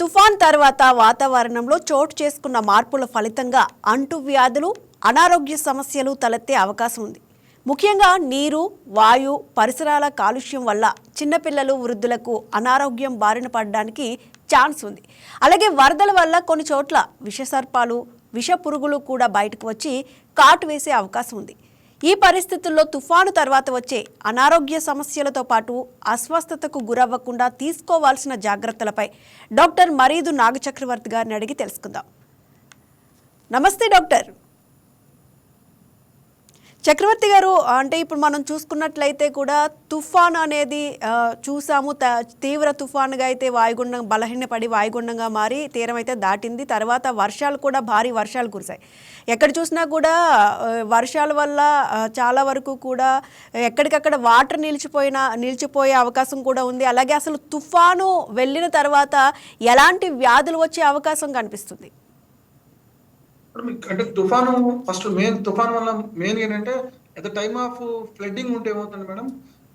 తుఫాన్ తర్వాత వాతావరణంలో చోటు చేసుకున్న మార్పుల ఫలితంగా అంటువ్యాధులు అనారోగ్య సమస్యలు తలెత్తే అవకాశం ఉంది. ముఖ్యంగా నీరు వాయు పరిసరాల కాలుష్యం వల్ల చిన్నపిల్లలు వృద్ధులకు అనారోగ్యం బారిన పడడానికి ఛాన్స్ ఉంది. అలాగే వరదల వల్ల కొన్ని చోట్ల విషసర్పాలు విష పురుగులు కూడా బయటకు వచ్చి కాటు వేసే అవకాశం ఉంది. ఈ పరిస్థితుల్లో తుఫాను తర్వాత వచ్చే అనారోగ్య సమస్యలతో పాటు అస్వస్థతకు గురవ్వకుండా తీసుకోవాల్సిన జాగ్రత్తలపై డాక్టర్ మరీదు నాగచక్రవర్తి గారిని అడిగి తెలుసుకుందాం. నమస్తే డాక్టర్. చక్రవర్తి గారు అంటే ఇప్పుడు మనం చూసుకున్నట్లయితే కూడా తుఫాన్ అనేది చూసాము. తీవ్ర తుఫానుగా అయితే వాయుగుండం బలహీనపడి వాయుగుండంగా మారి తీరం అయితే దాటింది. తర్వాత వర్షాలు కూడా భారీ వర్షాలు కురిశాయి. ఎక్కడ చూసినా కూడా వర్షాల వల్ల చాలా వరకు కూడా ఎక్కడికక్కడ వాటర్ నిలిచిపోయిన నిలిచిపోయే అవకాశం కూడా ఉంది. అలాగే అసలు తుఫాను వెళ్ళిన తర్వాత ఎలాంటి వ్యాధులు వచ్చే అవకాశం కనిపిస్తుంది? అంటే తుఫాను ఫస్ట్ మెయిన్ తుఫాన్ వల్ల మెయిన్ ఏంటంటే at the time of flooding ఉంటే ఏమవుతుంది మేడం?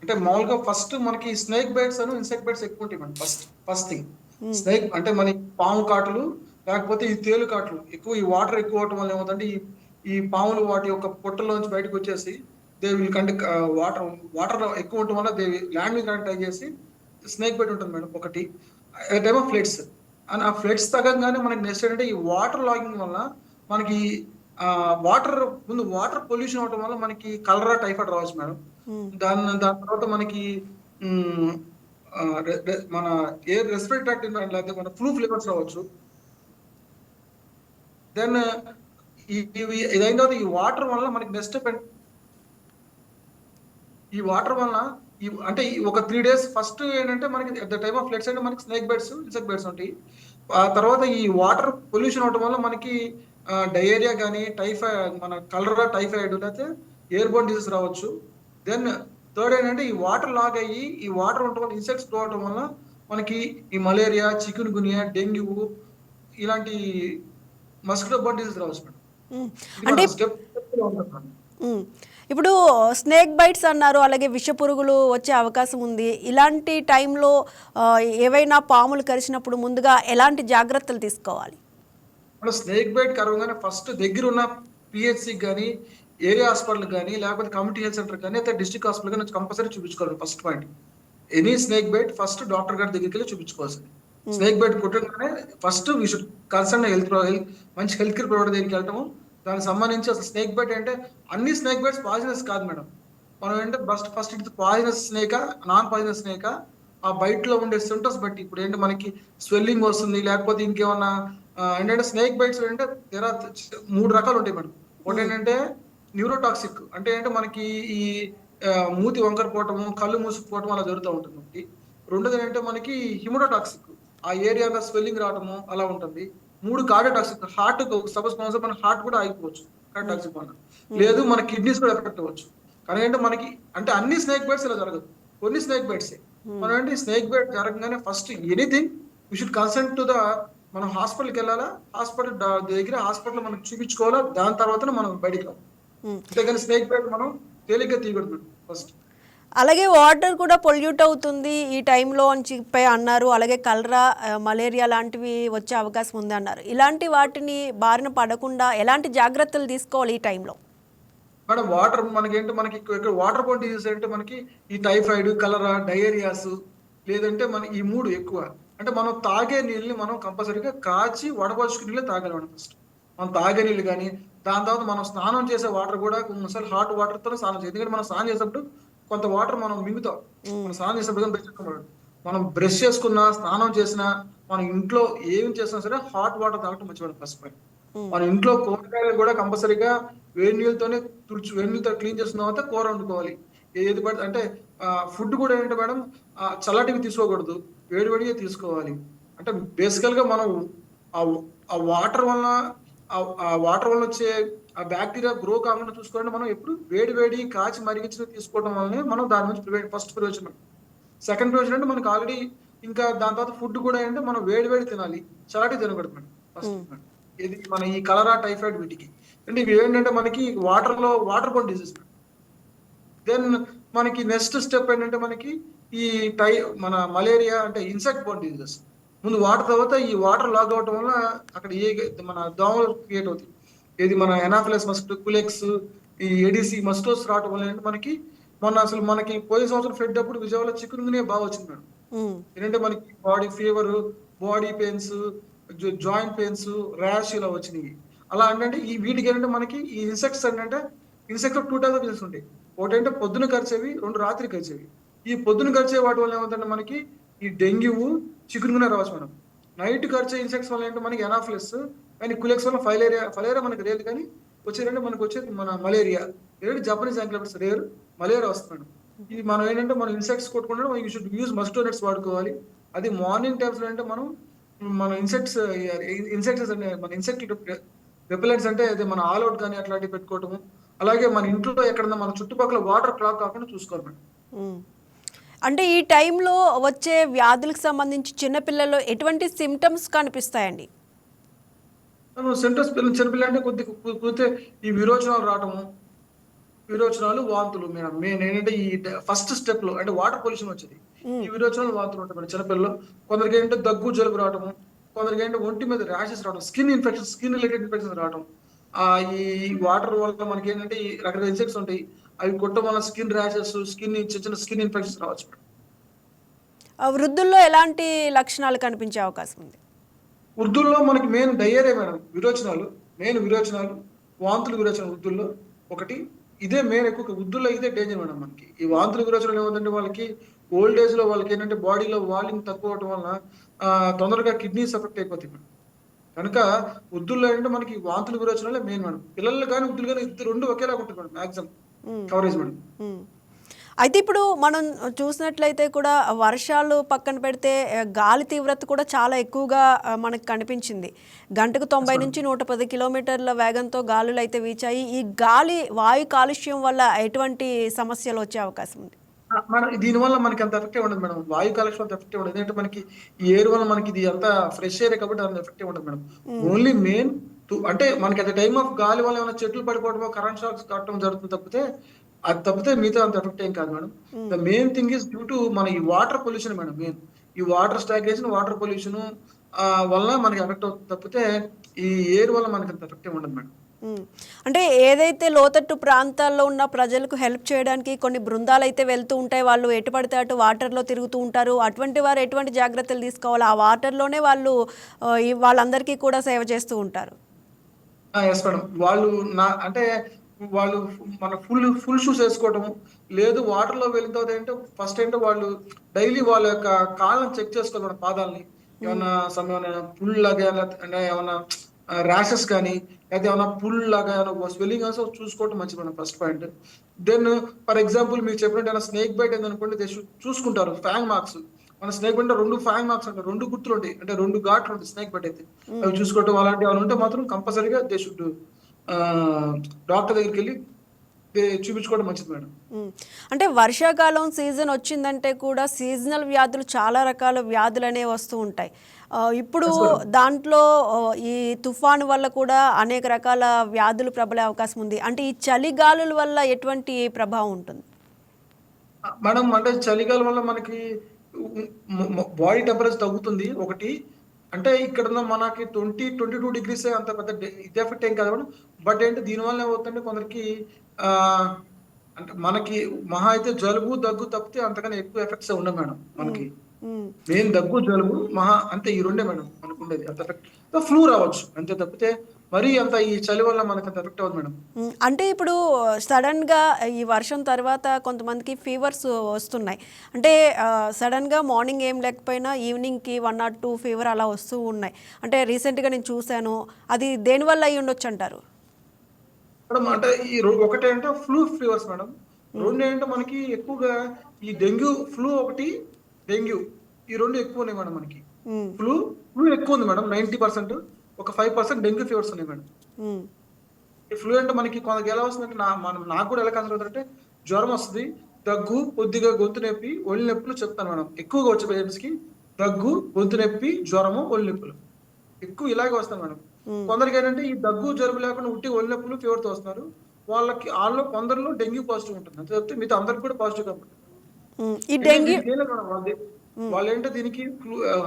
అంటే మామూలుగా ఫస్ట్ మనకి స్నేక్ బైట్స్ అను ఇన్సెక్ట్ బైట్స్ ఎక్కువ ఉంటాయి madam first first thing snake అంటే మన పాము కాటులు లేకపోతే ఈ తేలు కాటులు. ఎక్కువ ఈ వాటర్ ఎక్కువ అవటం వల్ల ఏమవుతుందంటే ఈ ఈ పాములు వాటి యొక్క పొట్టలోంచి బయటకు వచ్చేసి దే విల్ కంటే వాటర్ వాటర్ ఎక్కువ ఉండటం వల్ల దే ల్యాండ్ మీద కనెక్ట్ అయ్యేసి స్నేక్ బైట్ ఉంటుంది మేడం ఒకటి. టైమ్ ఆఫ్ ఫ్లడ్స్ అండ్ ఆ ఫ్లడ్స్ తగ్గంగానే మనకి నెక్స్ట్ ఏంటంటే ఈ వాటర్ లాగింగ్ వల్ల మనకి వాటర్ ముందు వాటర్ పొల్యూషన్ అవడం వల్ల మనకి కలరా టైఫాయిడ్ రావచ్చు మేడం. దాని దాని తర్వాత మనకి మన ఎయిర్ రెస్పిరేటరీ లేకపోతే మన ఫ్లూ ఫ్లేవర్స్ రావచ్చు. దెన్ ఇవి ఇదైన తర్వాత ఈ వాటర్ వల్ల మనకి నెక్స్ట్ ఈ వాటర్ వల్ల అంటే ఒక త్రీ డేస్ ఫస్ట్ ఏంటంటే మనకి at the time of floods అంటే మనకి స్నేక్ బెడ్స్ ఇన్సెక్ట్ బెడ్స్ ఉంటాయి. ఆ తర్వాత ఈ వాటర్ పొల్యూషన్ అవడం వల్ల మనకి డయేరియా కానీ టైఫాయిడ్ మన కలరా టైఫాయిడ్ లేకపోతే ఎయిర్ బోన్ డిసీజ్ రావచ్చు. దెన్ థర్డ్ ఏంటంటే ఈ వాటర్ లాగ్ అయ్యి ఈ వాటర్ ఉండటం వల్ల ఇన్సెక్ట్స్ అవడం వల్ల మనకి ఈ మలేరియా చికెన్ గునియా డెంగ్యూ ఇలాంటి మస్కిటో బోన్ డిసీజ్ రావచ్చు అంటే. ఇప్పుడు స్నేక్ బైట్స్ అన్నారు అలాగే విష పురుగులు వచ్చే అవకాశం ఉంది. ఇలాంటి టైంలో ఏవైనా పాములు కరిచినప్పుడు ముందుగా ఎలాంటి జాగ్రత్తలు తీసుకోవాలి? మన స్నేక్ బైట్ కరవగానే ఫస్ట్ దగ్గర ఉన్న పిహెచ్సి కానీ ఏరియా హాస్పిటల్ కానీ లేకపోతే కమ్యూనిటీ హెల్త్ సెంటర్ కానీ అయితే డిస్ట్రిక్ట్ హాస్పిటల్ కానీ కంపల్సరీ చూపించుకోవాలి first point any snake bite first doctor గారి దగ్గరికి వెళ్ళి చూపించుకోవాల్సింది snake bite కుట్టగానే first we should concern health మంచి హెల్త్ కేర్ ప్రొవైడర్ దగ్గరికి వెళ్ళటము. దానికి సంబంధించి అసలు స్నేక్ బైట్ అంటే అన్ని స్నేక్ బైట్స్ పాయిజనస్ కాదు మేడం. మనం ఏంటంటే ఫస్ట్ ఫస్ట్ ఇది పాయిజనస్ స్నేకా నాన్ పాయిజనస్ స్నేకా ఆ బయట లో ఉండే సింటమ్స్ బట్టి. ఇప్పుడు ఏంటి మనకి స్వెల్లింగ్ వస్తుంది లేకపోతే ఇంకేమన్నా ఏంటంటే స్నేక్ బైట్స్ అంటే తెరా మూడు రకాలు ఉంటాయి మేడం. ఒకటి ఏంటంటే న్యూరోటాక్సిక్ అంటే ఏంటంటే మనకి ఈ మూతి వంకర పోవటము కళ్ళు మూసుకుపోవటం అలా జరుగుతూ ఉంటుంది ఒకటి రెండోది ఏంటంటే మనకి హిమోటోటాక్సిక్ ఆ ఏరియా స్వెల్లింగ్ రావటము అలా ఉంటుంది. మూడు కార్డియోటాక్సిక్ హార్ట్ సపోజ్ మన హార్ట్ కూడా ఆగిపోవచ్చు కార్డియోటాక్సిక్ వల్ల. లేదు మన కిడ్నీస్ కూడా ఎఫెక్ట్ అవ్వచ్చు. కానీ ఏంటంటే మనకి అంటే అన్ని స్నేక్ బైట్స్ ఇలా జరగదు. కొన్ని స్నేక్ బైట్స్ మనం ఏంటి snake bite జరగగానే first anything we should consult to the మనం హాస్పిటల్కి వెళ్ళాలా? హాస్పిటల్ దగ్గర హాస్పిటల్ మనం చూపించుకోవాలా? దాని తర్వాత మనం బయటికి రావాలి. అంతేగాని స్నేక్ బైట్ మనం తేలిగ్గా తీయకూడదు ఫస్ట్. అలాగే వాటర్ కూడా పొల్యూట్ అవుతుంది ఈ టైంలో అని చెప్పి అన్నారు. అలాగే కలరా మలేరియా లాంటివి వచ్చే అవకాశం ఉంది అన్నారు. ఇలాంటి వాటిని బారిన పడకుండా ఎలాంటి జాగ్రత్తలు తీసుకోవాలి ఈ టైంలో? మేడం వాటర్ మనకి ఏంటి మనకి ఇక్కడ వాటర్ బోన్ డిసీజ్ అంటే మనకి ఈ టైఫాయిడ్ కలరా డయేరియాస్ లేదంటే మన ఈ మూడు ఎక్కువ. అంటే మనం తాగే నీళ్ళని మనం కంపల్సరీగా కాచి వడపోసుకుని నీళ్ళు తాగాలి మేడం ఫస్ట్ మనం తాగే నీళ్ళు కానీ దాని తర్వాత మనం స్నానం చేసే వాటర్ కూడా కొన్నిసార్లు హాట్ వాటర్తో స్నానం చేయాలి ఎందుకంటే మనం స్నానం చేసేటప్పుడు కొంత వాటర్ మనం మింగుతాం. మనం స్నానం చేసేటప్పుడు బ్రష్ మనం బ్రష్ చేసుకున్నా స్నానం చేసినా మన ఇంట్లో ఏం చేసినా సరే హాట్ వాటర్ తాగటం మంచి మేడం ఫస్ట్ పాయింట్ మన ఇంట్లో కూరగాయలు కూడా కంపల్సరీగా వేడి నీళ్ళతోనే తుడుచు వేడి నీళ్ళతో క్లీన్ చేసిన తర్వాత కూర వండుకోవాలి. ఏది పడితే అంటే ఫుడ్ కూడా ఏంటంటే మేడం? చల్లటివి తీసుకోకూడదు. వేడి వేడిగా తీసుకోవాలి. అంటే బేసికల్గా మనం ఆ వాటర్ వల్ల ఆ- వాటర్ వల్ల వచ్చే ఆ బ్యాక్టీరియా గ్రో కాకుండా చూసుకోవాలంటే మనం ఎప్పుడు వేడి వేడి కాచి మరిగించిన తీసుకోవడం వల్లనే మనం దాని నుంచి prevent first prevention second prevention అంటే మనకి ఆల్రెడీ ఇంకా దాని తర్వాత ఫుడ్ కూడా ఏంటంటే మనం వేడి వేడి తినాలి. చల్లటి తినకూడదు ఫస్ట్ ఇది మన ఈ కలరా టైఫాయిడ్ వీటికి. అంటే ఇవి ఏంటంటే మనకి వాటర్లో వాటర్ బోన్ డిసీజ్. దెన్ మనకి నెక్స్ట్ స్టెప్ ఏంటంటే మనకి ఈ టై మన మలేరియా అంటే ఇన్సెక్ట్ బోన్ డిసీజెస్ ముందు వాటర్ తర్వాత ఈ వాటర్ లాగ్ అవటం వల్ల అక్కడ ఏ మన దోమలు క్రియేట్ అవుతాయి. ఏది మన ఎనాఫిలస్ మస్ట్ కులెక్స్ ఈ ఏడిసి మస్టోస్ రావటం వల్ల ఏంటంటే మనకి? మొన్న అసలు మనకి పోయిన సంవత్సరం ఫెడ్ అప్పుడు విజయవాడలో చికెన్ బాగా వచ్చింది మేడం. ఏంటంటే మనకి body fever body pains joint pains rash ఇలా వచ్చినాయి. అలా అంటే ఈ వీటికి ఏంటంటే మనకి ఈ ఇన్సెక్ట్స్ ఏంటంటే insect two types of insects ఉంటాయి. ఒకటి అంటే పొద్దున ఖర్చేవి రెండు రాత్రి ఖర్చేవి ఈ పొద్దున ఖర్చే వాటి వల్ల ఏమవుతుందంటే మనకి ఈ డెంగ్యూ చికున్గునే రావచ్చు మనం నైట్ ఖర్చే ఇన్సెక్ట్స్ వల్ల ఏంటంటే మనకి ఎనాఫిలిస్ కానీ కులెక్స్ వల్ల ఫైలేరియా ఫైలేరియా మనకి రేరు కానీ వచ్చేదంటే మనకు వచ్చేది మన మలేరియా ఏంటంటే జపనీస్ యాంక్లబిట్స్ రేర్ మలేరియా వస్తున్నాడు ఇది మనం ఏంటంటే మనం ఇన్సెక్ట్స్ కొట్టుకుంటే యూ షుడ్ యూజ్ మస్టోనెట్స్ వాడుకోవాలి. అది మార్నింగ్ టైమ్స్లో అంటే మనం మన ఇన్సెక్ట్స్ ఇన్సెక్ట్స్ అంటే మన ఇన్సెక్ట్ రిపెలెంట్స్ అంటే అది మన ఆల్ అవుట్ కానీ అట్లాంటివి పెట్టుకోవటము. అలాగే మన ఇంట్లో ఎక్కడన్నా మన చుట్టుపక్కల వాటర్ క్లాక్ కాకుండా చూసుకోవాలి మేడం. అంటే ఈ టైంలో వచ్చే వ్యాధులకు సంబంధించి చిన్నపిల్లల్లో ఎటువంటి సిమ్టమ్స్ కనిపిస్తాయండి? సెంటర్స్ పిల్లలు చిన్నపిల్ల అంటే కొద్ది కుదిరితే ఈ విరోచనాలు రావటము విరోచనాలు వాంతులు మెయిన్ ఏంటంటే ఈ ఫస్ట్ స్టెప్లో అంటే వాటర్ పొల్యూషన్ వచ్చేది. ఈ విరోచనాలు వాంతులు ఉంటాయి మేడం చిన్నపిల్లలు కొందరికి ఏంటంటే దగ్గు జలుబు రావటము కొందరికి ఏంటంటే ఒంటి మీద ర్యాషెస్ రావడం skin infection skin related infections రావడం ఆ ఈ వాటర్ వల్ల మనకి ఏంటంటే రకరకాల ఇన్సెక్ట్స్ ఉంటాయి. అవి కొట్టడం వల్ల స్కిన్ ర్యాషెస్ స్కిన్ చిన్న చిన్న స్కిన్ ఇన్ఫెక్షన్స్ రావచ్చు వృద్ధుల్లో ఎలాంటి లక్షణాలు కనిపించే అవకాశం ఉంది? వృద్ధుల్లో మనకి మెయిన్ డయేరియా మేడం విరోచనాలు మెయిన్ విరోచనాలు వాంతులు విరోచనాలు వృద్ధుల్లో ఒకటి. ఇదే మెయిన్ ఎక్కువ వృద్ధుల్లో ఇదే డేంజర్ మేడం మనకి. ఈ వాంతులు విరోచనాలు ఏమంటే వాళ్ళకి ఓల్డ్ ఏజ్లో వాళ్ళకి ఏంటంటే బాడీలో వాల్యూమ్ తక్కువ అవడం వల్ల ఆ, తొందరగా కిడ్నీస్ ఎఫెక్ట్ అయిపోతాయి మేడం. కనుక వృద్ధుల్లో ఏంటంటే మనకి వాంతులు విరోచనాలే మెయిన్ మేడం. పిల్లలు కానీ వృద్ధులు కానీ ఇద్దరు రెండు ఒకేలాగా ఉంటుంది madam maximum. Coverage madam um. అయితే ఇప్పుడు మనం చూసినట్లయితే కూడా వర్షాలు పక్కన పెడితే గాలి తీవ్రత కూడా చాలా ఎక్కువగా మనకు కనిపించింది. గంటకు తొంభై నుంచి నూట పది కిలోమీటర్ల వేగంతో గాలులు అయితే వీచాయి. ఈ గాలి వాయు కాలుష్యం వల్ల ఎటువంటి సమస్యలు వచ్చే అవకాశం ఉంది? మన దీనివల్ల మనకి అంత ఎఫెక్ట్ ఉండదు మేడం. వాయు కాలుష్యం అంత ఎఫెక్ట్ ఉండదు. ఎందుకంటే మనకి ఈ ఎయిర్ వల్ల మనకి ఇది అంత ఫ్రెష్ ఎయిర్ కాబట్టి అంత ఎఫెక్ట్ ఉండదు మేడం. ఓన్లీ మెయిన్ అంటే మనకి అట్ టైమ్ ఆఫ్ గాలి వల్ల ఏమైనా చెట్లు పడిపోవడమో కరెంట్ షాక్స్ కట్టడం జరుగుతుంది తప్పితే అది తప్పితే మిగతా అంత ఎఫెక్ట్ ఏం కాదు madam. The main thing is due to మన ఈ వాటర్ పొల్యూషన్ మేడం మెయిన్ ఈ వాటర్ స్టాగ్నేషన్ వాటర్ పొల్యూషన్ వల్ల మనకి ఎఫెక్ట్ అవుతుంది తప్పితే ఈ ఎయిర్ వల్ల మనకి అంత ఎఫెక్ట్ ఉండదు మేడం. అంటే ఏదైతే లోతట్టు ప్రాంతాల్లో ఉన్న ప్రజలకు హెల్ప్ చేయడానికి కొన్ని బృందాలు అయితే వెళ్తూ ఉంటాయి వాళ్ళు ఎటు పడితే అటు వాటర్లో తిరుగుతూ ఉంటారు. అటువంటి వారు ఎటువంటి జాగ్రత్తలు తీసుకోవాలి? ఆ వాటర్లోనే వాళ్ళు వాళ్ళందరికీ కూడా సేవ చేస్తూ ఉంటారు. ఎస్ మేడం వాళ్ళు నా అంటే వాళ్ళు మన ఫుల్ ఫుల్ షూస్ వేసుకోవటం లేదు వాటర్లో వెళ్ళిన తర్వాత ఏంటంటే ఫస్ట్ ఏంటో వాళ్ళు డైలీ వాళ్ళ యొక్క కాళ్ళని చెక్ చేసుకోవాలి మన పాదాలని. ఏమన్నా సమ్ ఏమైనా పుల్ లాగా ఏమైనా- అంటే ఏమన్నా ర్యాషెస్ కానీ లేదా ఏమైనా పుల్ లాగా ఏమైనా స్వెల్లింగ్ ఆల్సో చూసుకోవటం మంచిది madam first point then for example మీకు చెప్పినట్టు ఏమైనా స్నేక్ బైట్ should చూసుకుంటారు ఫ్యాంగ్ మార్క్స్ మన స్నేక్ బైట్ రెండు ఫ్యాంగ్ మార్క్స్ అంటే రెండు గుర్తులు ఉంటాయి. అంటే రెండు ఘాట్లు ఉంటాయి స్నేక్ బైట్ అయితే. అవి చూసుకోవటం అలాంటివి ఏమైనా ఉంటే మాత్రం కంపల్సరీగా దే షుడ్ డాక్టర్ దగ్గరికి వెళ్ళి చూపించుకోవడం మంచిది మేడం. అంటే వర్షాకాలం సీజన్ వచ్చిందంటే కూడా సీజనల్ వ్యాధులు చాలా రకాల వ్యాధులు అనేవి వస్తూ ఉంటాయి. ఇప్పుడు దాంట్లో ఈ తుఫాను వల్ల కూడా అనేక రకాల వ్యాధులు ప్రబలే అవకాశం ఉంది. అంటే ఈ చలిగాలుల వల్ల ఎటువంటి ప్రభావం ఉంటుంది? మేడం అంటే చలికాలం వల్ల మనకి బాడీ టెంపరేచర్ తగ్గుతుంది. ఒకటి అంటే ఇక్కడ ఉన్న మనకి ట్వంటీ ట్వంటీ టూ డిగ్రీస్ అంత పెద్ద ఇది ఎఫెక్ట్ ఏం కాదు. మేడం బట్ ఏంటి దీనివల్ల ఏమవుతుందంటే కొందరికి ఆ అంటే మనకి మహా అయితే జలుబు దగ్గు తప్పితే అంతకన్నా ఎక్కువ ఎఫెక్ట్స్ ఉండవు మేడం మనకి. మెయిన్ దగ్గు జలుబు మహా అంతే ఈ రెండే మేడం మనకు ఉండేది అంత ఎఫెక్ట్ ఫ్లూ రావచ్చు. అంతే తప్పితే మరీ అంత ఈ చలి వల్ల మనకు అంత ఎఫెక్ట్ అవ్వదు మేడం. అంటే ఇప్పుడు సడన్గా ఈ వర్షం తర్వాత కొంతమందికి ఫీవర్స్ వస్తున్నాయి. అంటే ఆ, సడన్గా మార్నింగ్ ఏం లేకపోయినా ఈవినింగ్కి వన్ నాట్ టూ ఫీవర్ అలా వస్తూ ఉన్నాయి. అంటే రీసెంట్గా నేను చూశాను. అది దేనివల్ల అయి ఉండొచ్చు అంటారు? మేడం అంటే ఈ ఒకటి అంటే ఫ్లూ ఫీవర్స్ మేడం. రెండు ఏంటంటే మనకి ఎక్కువగా ఈ డెంగ్యూ ఫ్లూ ఒకటి డెంగ్యూ ఈ రెండు ఎక్కువ ఉన్నాయి మేడం మనకి. ఫ్లూ ఫ్లూ ఎక్కువ ఉంది మేడం నైన్టీ పర్సెంట్ ఒక ఫైవ్ పర్సెంట్ డెంగ్యూ ఫీవర్స్ ఉన్నాయి మేడం. ఈ ఫ్లూ అంటే మనకి కొందరికి ఎలా వస్తుందంటే నా మనం నాకు కూడా ఎలా కన్సల్ట్ అవుతుందంటే జ్వరం వస్తుంది దగ్గు కొద్దిగా గొంతు నొప్పి ఒళ్ళు నొప్పులు చెప్తాను మేడం. ఎక్కువగా వచ్చే పేషెంట్స్కి దగ్గు గొంతు నొప్పి జ్వరము ఒళ్ళు నొప్పులు. ఎక్కువ ఇలాగే వస్తాయి మేడం. కొందరికి ఏంటంటే ఈ దగ్గు జలుబు లేకుండా ఉట్టి ఒళ్ళు నొప్పులు ఫీవర్తో వస్తున్నారు. వాళ్ళకి వాళ్ళలో కొందరిలో డెంగ్యూ పాజిటివ్ ఉంటుంది. అంతే తప్పితే మిగతా అందరికి కూడా పాజిటివ్ కాబట్టి. ఈ డెంగ్యూ వాళ్ళు ఏంటంటే దీనికి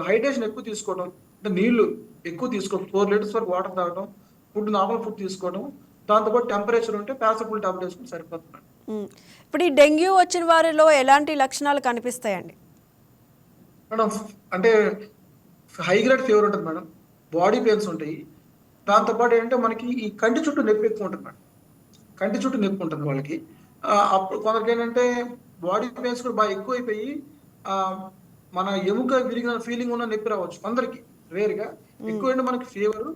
హైడ్రేషన్ ఎక్కువ తీసుకోవడం అంటే నీళ్ళు ఎక్కువ తీసుకోవడం ఫోర్ లీటర్స్ వరకు వాటర్ తాగడం ఫుడ్ నార్మల్ ఫుడ్ తీసుకోవడం దాంతోపాటు టెంపరేచర్ ఉంటే పాసబుల్ టాబ్లెట్ వేసుకుని సరిపోతుంది. ఇప్పుడు ఈ డెంగ్యూ వచ్చిన వారిలో ఎలాంటి లక్షణాలు కనిపిస్తాయండి? మేడం అంటే హై గ్రేడ్ ఫీవర్ ఉంటుంది మేడం బాడీ పెయిన్స్ ఉంటాయి. దాంతోపాటు ఏంటంటే మనకి ఈ కంటి చుట్టూ నొప్పి ఎక్కువ ఉంటుంది మేడం. కంటి చుట్టూ నొప్పి ఉంటుంది వాళ్ళకి. అప్పుడు కొందరికి ఏంటంటే బాడీ పెయిన్స్ కూడా బాగా ఎక్కువైపోయి మన ఎముక విరిగిన ఫీలింగ్ ఉన్న నొప్పి రావచ్చు కొందరికి రేర్గా. ఎక్కువ మనకి ఫీవర్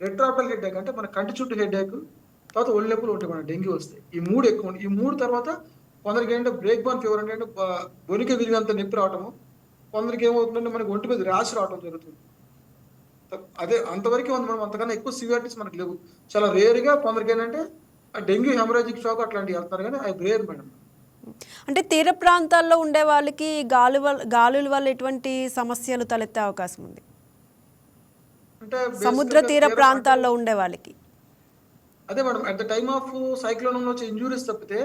రెట్రాపల్ హెడ్ అంటే మన కంటి చుట్టూ హెడ్ తర్వాత ఒళ్ళు నొప్పులు ఉంటాయి మన డెంగ్యూ వస్తాయి. ఈ మూడు ఎక్కువ. ఈ మూడు తర్వాత కొందరికి ఏంటంటే బ్రేక్ బాన్ ఫీవర్ అంటే బొనిక విరిగినంత నొప్పి రావటము కొందరికి ఏమవుతుందంటే మనకి ఒంటి మీద ర్యాష్ రావడం జరుగుతుంది. అదే అంతవరకు ఉంది మనం అంతకన్నా ఎక్కువ సివియారిటీస్ మనకు లేవు. చాలా రేర్గా కొందరికి ఏంటంటే డెంగ్యూ హెమరాజిక్ షాక్ అట్లాంటివి వెళ్తారు కానీ అది రేర్ మేడం అంటే తీర ప్రాంతాల్లో ఉండే వాళ్ళకి గాలి వల్ల గాలుల వల్ల ఎటువంటి సమస్యలు తలెత్తే అవకాశం ఉంది? సముద్ర తీర ప్రాంతాల్లో ఉండే వాళ్ళకి. అదే madam at the time of cyclone వచ్చే ఇంజురీస్ తప్పితే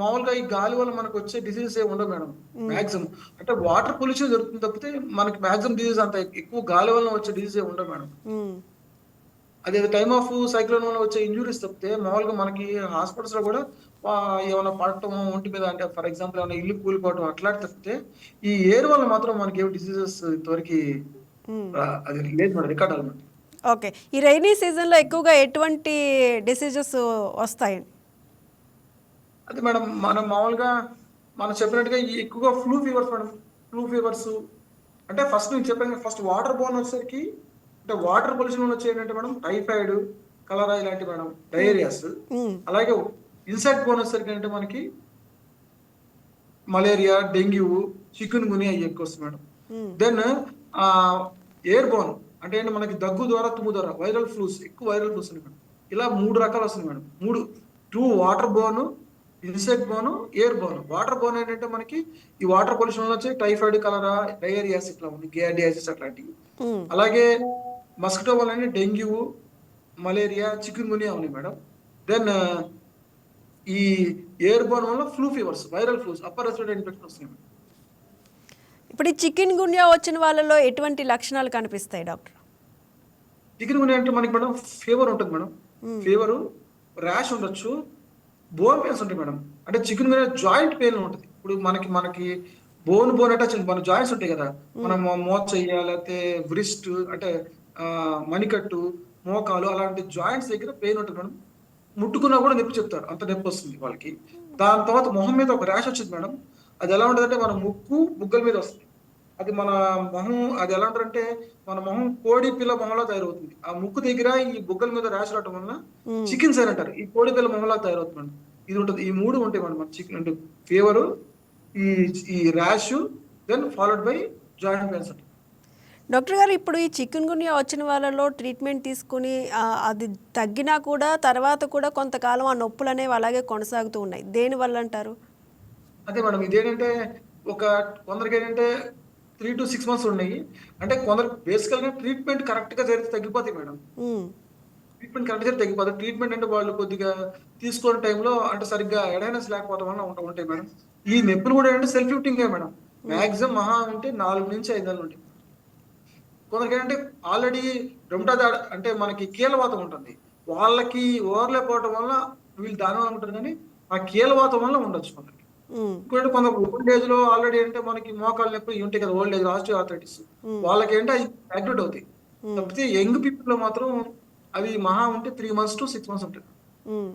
మామూలుగా ఈ గాలి వల్ల మనకు వచ్చే డిసీజెస్ ఏ ఉండవు మేడం. మాక్సిమం అంటే వాటర్ పొల్యూషన్ జరుగుతుంది తప్పితే మనకి మాక్సిమం డిసీజ్ అంత ఎక్కువ గాలి వల్ల వచ్చే డిసీజ్ ఏ ఉండవు మేడం. అదే టైమ్ ఆఫ్ సైక్లోన్ వల్ల వచ్చే ఇంజురీస్ తప్పితే మామూలుగా మనకి హాస్పిటల్స్లో కూడా ఏమైనా పడటం ఒంటి మీద అంటే ఫర్ ఎగ్జాంపుల్ ఏమైనా ఇల్లు కూలిపోవటం అట్లాంటి తప్పితే ఈ ఎయిర్ వల్ల మాత్రం మనకి ఏమి డిసీజెస్ ఇంతవరకు. ఆ, అది లేదు మేడం రికార్డ్ అన్నమాట ఓకే ఈ రైనీ సీజన్లో ఎక్కువగా ఎటువంటి డిసీజెస్ వస్తాయండి అదే మేడం మనం మామూలుగా మనం చెప్పినట్టుగా ఎక్కువగా flu fevers madam flu fevers అంటే ఫస్ట్ నేను చెప్పాను ఫస్ట్ వాటర్ బోన్ వచ్చేసరికి అంటే వాటర్ పొల్యూషన్ వల్ల వచ్చే ఏంటంటే మేడం టైఫాయిడ్ కలరా ఇలాంటి మేడం డయేరియాస్. అలాగే ఇన్సెక్ట్ బోన్ వచ్చేసరికి అంటే మనకి మలేరియా డెంగ్యూ చికెన్ గుని అవి ఎక్కువ వస్తుంది మేడం. దెన్ ఎయిర్ బోన్ అంటే ఏంటి మనకి దగ్గు ద్వారా తుమ్ము ద్వారా వైరల్ ఫ్లూస్ ఎక్కువ వైరల్ ఫ్లూస్ ఉన్నాయి మేడం. ఇలా మూడు రకాలు వస్తుంది మేడం. మూడు two water borne insect borne air borne water borne ఏంటంటే మనకి ఈ వాటర్ పొల్యూషన్ వచ్చి టైఫాయిడ్ కలరా డయేరియాస్ ఇట్లా ఉంది గేడియాసిస్ అట్లాంటివి. అలాగే మస్కిటో వల్ల డెంగ్యూ మలేరియా చికెన్ గునియా ఉన్నాయి మేడం. దెన్ ఈ ఎయిర్ బోన్ వల్ల flu fevers viral flus upper respiratory infection వస్తున్నాయి మేడం. ఇప్పుడు ఈ చికెన్ గున్యా వచ్చిన వాళ్ళలో ఎటువంటి లక్షణాలు కనిపిస్తాయి డాక్టర్? చికెన్ గునియా అంటే మనకి మేడం ఫీవర్ ఉంటుంది మేడం. ఫీవర్ ర్యాష్ ఉండొచ్చు బోన్ పెయిన్స్ ఉంటాయి మేడం. అంటే చికెన్ గునియా జాయింట్ పెయిన్ ఉంటుంది. ఇప్పుడు మనకి మనకి బోన్ బోన్ అటాచ్ మన జాయింట్స్ ఉంటాయి కదా. మనం మోచ లేకపోతే వ్రిస్ట్ అంటే మణికట్టు మోకాలు అలాంటి జాయింట్స్ దగ్గర పెయిన్ ఉంటుంది మేడం. ముట్టుకున్నా కూడా నొప్పి చెప్తారు. అంత నొప్పి వస్తుంది వాళ్ళకి. దాని తర్వాత మొహం మీద ఒక ర్యాష్ వచ్చింది మేడం. అది ఎలా ఉంటుందంటే మన ముక్కు బుగ్గల మీద వస్తుంది. అది మన మొహం అది ఎలా ఉంటుందంటే మన మొహం కోడి పిల్ల మొహంలో తయారవుతుంది. ఆ ముక్కు దగ్గర ఈ బుగ్గల మీద ర్యాష్ రావడం వల్ల చికెన్ సైన్ అంటారు. ఈ కోడి పిల్ల మొహంలో తయారవుతుంది మేడం. ఇది ఉంటుంది. ఈ మూడు ఉంటాయి మేడం మన చికెన్ అంటే ఫీవర్ ఈ ఈ rash then followed by joint pains అంటారు డాక్టర్ గారు ఇప్పుడు ఈ చికెన్ గున్యా వచ్చిన వాళ్ళలో ట్రీట్మెంట్ తీసుకుని అది తగ్గినా కూడా తర్వాత కూడా కొంతకాలం ఆ నొప్పులు అనేవి అలాగే కొనసాగుతూ ఉన్నాయి. దేని వల్ల అంటారు? అదే మేడం ఇదేంటంటే ఒక కొందరికి ఏంటంటే త్రీ టు సిక్స్ మంత్స్ ఉన్నాయి. అంటే కొందరు బేసికల్గా ట్రీట్మెంట్ కరెక్ట్గా జరిగితే తగ్గిపోతాయి మేడం. ట్రీట్మెంట్ కరెక్ట్గా తగ్గిపోతుంది ట్రీట్మెంట్ అంటే వాళ్ళు కొద్దిగా తీసుకునే టైంలో అంటే సరిగ్గా అడైనెస్ లేకపోవడం వల్ల ఉంట- ఉంటాయి మేడం. ఈ నొప్పులు కూడా ఏంటంటే సెల్ఫ్ యూటింగ్ మేడం. మాక్సిమం మహా ఉంటే నాలుగు నుంచి ఐదు నెలలు ఉంటాయి. కొందరికి ఏంటంటే ఆల్రెడీ రొమటాయిడ్ అంటే మనకి కీలవాతం ఉంటుంది. వాళ్ళకి ఓవర్లేకపోవడం వల్ల వీళ్ళు దాని వల్ల ఉంటారు కానీ ఆ కీలవాతం వల్ల ఉండొచ్చు కొందరికి. ఇంకోటి కొంత ఓల్డ్ ఏజ్లో ఆల్రెడీ అంటే మనకి మోకాలు నొప్పి ఉంటాయి కదా ఓల్డ్ ఏజ్ ఆస్టియో ఆర్థరైటిస్ వాళ్ళకి ఏంటంటే అవి యాక్టివేట్ అవుతాయి తప్పితే యంగ్ పీపుల్లో మాత్రం అవి మహా ఉంటే three months to six months um.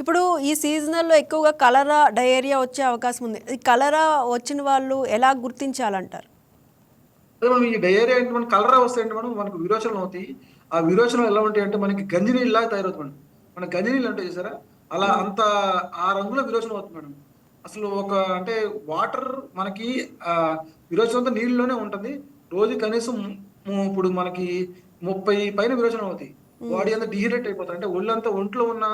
ఇప్పుడు ఈ సీజనల్లో ఎక్కువగా కలరా డయేరియా వచ్చే అవకాశం ఉంది. ఈ కలరా వచ్చిన వాళ్ళు ఎలా గుర్తించాలంటారు? అదే మనం ఈ డయేరియా అంటే మనకి కలరా వస్తాయంటే మనం మనకు విరోచనలు అవుతాయి. ఆ విరోచనలు ఎలా ఉంటాయి అంటే మనకి గంజి నీళ్ళలాగా తయారవుతుంది మేడం. మన గంజి నీళ్ళు అంటే చూసారా? అలా అంత ఆ రంగులో విరోచనం అవుతుంది మేడం. అసలు ఒక అంటే వాటర్ మనకి ఆ విరోచనం అంతా నీళ్ళలోనే ఉంటుంది. రోజు కనీసం ఇప్పుడు మనకి ముప్పై పైన విరోచనం అవుతాయి. బాడీ అంతా డిహైడ్రేట్ అయిపోతుంది. అంటే ఒళ్ళంతా ఒంట్లో ఉన్న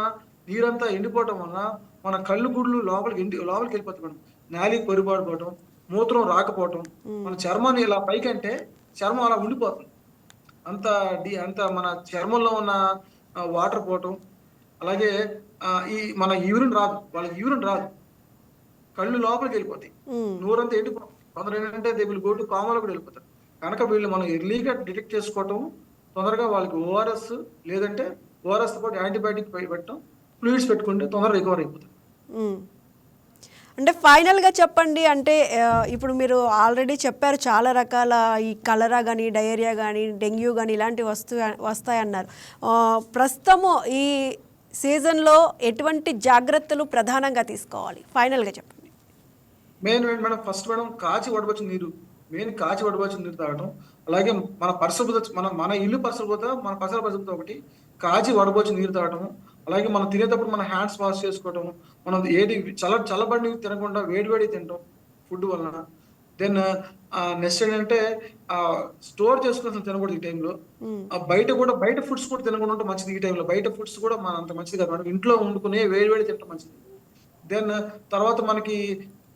నీరంతా ఎండిపోవటం వల్ల మన కళ్ళు గుడ్లు లోపలికి ఎండి లోపలికి వెళ్ళిపోతాయి మేడం. నాలికి పొరిపాడిపోవటం మూత్రం రాకపోవటం మన చర్మాన్ని ఇలా పైకి అంటే చర్మం అలా ఉండిపోతుంది. అంత డి అంత మన చర్మంలో ఉన్న వాటర్ పోవటం అలాగే ఈ మన యూరిన్ రాదు వాళ్ళకి యూరిన్ రాదు. కళ్ళు లోపలికి వెళ్ళిపోతాయి. నోరంతా ఎండిపోతుంది కొందరు ఏంటంటే దే విల్ గో టు కామాలో కూడా వెళ్ళిపోతారు. కనుక వీళ్ళు మనం ఎర్లీగా డిటెక్ట్ చేసుకోవటం తొందరగా వాళ్ళకి ఓఆర్ఎస్ లేదంటే ఓఆర్ఎస్తో పాటు యాంటీబయాటిక్ పెట్టడం ఫ్లూయిడ్స్ పెట్టుకుంటే తొందరగా రికవర్ అయిపోతుంది. అంటే ఫైనల్గా చెప్పండి అంటే ఇప్పుడు మీరు ఆల్రెడీ చెప్పారు చాలా రకాల ఈ కలరా కానీ డయేరియా కానీ డెంగ్యూ కానీ ఇలాంటివి వస్తు వస్తాయన్నారు. ప్రస్తుతము ఈ సీజన్లో ఎటువంటి జాగ్రత్తలు ప్రధానంగా తీసుకోవాలి? ఫైనల్గా చెప్పండి. Main madam? ఫస్ట్ మేడం కాచి వడవచ్చు నీరు. మెయిన్ కాచి వడవచ్చు నీరు తాగడం అలాగే మన పరిశుభ్రత మన మన ఇల్లు పరిశుభ్రత మన పరిసర పరిశుభ్రత ఒకటి కాచి వడవచ్చు నీరు తాగడం అలాగే మనం తినేటప్పుడు మన హ్యాండ్స్ వాష్ చేసుకోవడం మనం ఏది చల్ల చల్లబడి తినకుండా వేడి వేడి తినడం ఫుడ్ వలన. దెన్ నెక్స్ట్ ఏంటంటే స్టోర్ చేసుకుని అసలు తినకూడదు ఈ టైంలో బయట కూడా బయట ఫుడ్స్ కూడా తినకుండా ఉంటే మంచిది ఈ టైంలో బయట ఫుడ్స్ కూడా మన అంత మంచిది కాదు. మనం ఇంట్లో వండుకునే వేడి వేడి తింటాం మంచిది. దెన్ తర్వాత మనకి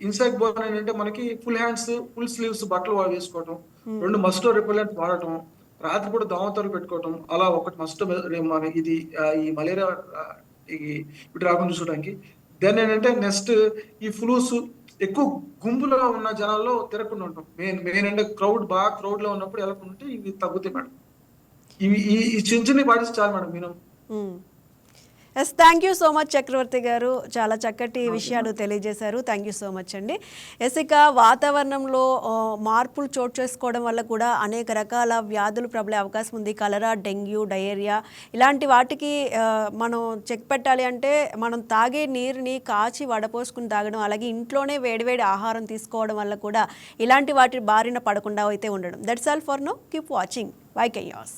ఇన్సెక్ట్ బోన్ ఏంటంటే మనకి ఫుల్ హ్యాండ్స్ ఫుల్ స్లీవ్స్ బట్టలు వేసుకోవటం రెండు మస్టో రిపెలెంట్ వాడటం. రాత్రిపూట దోమతలు పెట్టుకోవటం అలా ఒకటి మస్ట్ మన ఇది ఈ మలేరియా ఈ ఇటు రాకుండా చూడడానికి దెన్ ఏంటంటే నెక్స్ట్ ఈ ఫ్లూస్ ఎక్కువ గుంపులో ఉన్న జనాల్లో తిరగకుండా ఉంటాం. మెయిన్ మెయిన్ అంటే క్రౌడ్ బాగా క్రౌడ్లో ఉన్నప్పుడు వెళ్ళకుండా ఉంటే ఇవి తగ్గుతాయి మేడం. ఇవి ఈ ఈ చిన్న చిన్న పాటిస్తే చాలు madam minimum yes thank you so much Chakravarthy గారు. చాలా చక్కటి విషయాలు తెలియజేశారు. థ్యాంక్ యూ సో మచ్ అండి. ఎస్ ఇక వాతావరణంలో మార్పులు చోటు చేసుకోవడం వల్ల కూడా అనేక రకాల వ్యాధులు ప్రబలే అవకాశం ఉంది. కలరా డెంగ్యూ డయేరియా ఇలాంటి వాటికి మనం చెక్ పెట్టాలి అంటే మనం తాగే నీరుని కాచి వడపోసుకుని తాగడం అలాగే ఇంట్లోనే వేడివేడి ఆహారం తీసుకోవడం వల్ల కూడా ఇలాంటి వాటి బారిన పడకుండా అయితే ఉండడం. That's all for now keep watching why కెయాస్